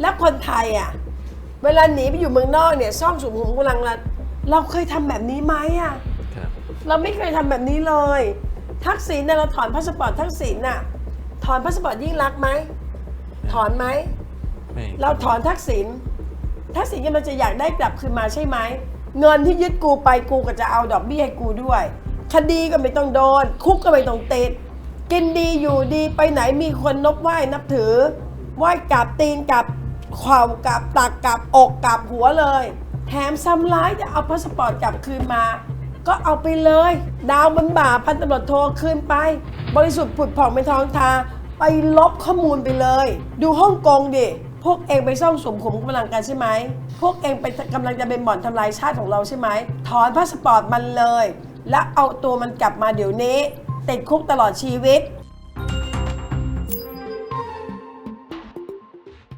แล้วคนไทยอะ เวลาหนีไปอยู่เมืองนอกเนี่ยซ่องสุมหุมกำลังรันเราเคยทำแบบนี้ไหมอะ ครับเราไม่เคยทำแบบนี้เลย ทักษิณเนี่ยเราถอนพาสปอร์ตทักษิณน่ะ ถอนพาสปอร์ตยิ่งรักษณ์ไหม ถอนไหม ไม่เราถอนทักษิณ ทักษิณกำลังจะอยากได้กลับคืนมาใช่ไหม เงินที่ยึดกูไปกูก็จะเอาดอกเบี้ยให้กูด้วย คดีก็ไม่ต้องโดน คุกก็ไม่ต้องติด กินดีอยู่ดีไปไหนมีคนนบไหว้นับถือ ไหว้กราบตีนกราบ เข่ากราบตักกราบอกกราบหัวเลย แถมซ้ำร้ายจะเอาพาสปอร์ตกลับคืนมา ก็เอาไปเลย ดาวบนบ่าพันตำรวจโทรคืนไป บริสุทธิ์ผุดผ่องเป็นทองทา ไปลบข้อมูลไปเลย ดูฮ่องกงดิพวกเองไปซ่องสมขุมกำลังกันใช่ไหม พวกเองไปกำลังจะเป็นบ่อนทำลายชาติของเราใช่ไหม ถอนพาสปอร์ตมันเลย และเอาตัวมันกลับมาเดี๋ยวนี้ติดคุกตลอดชีวิต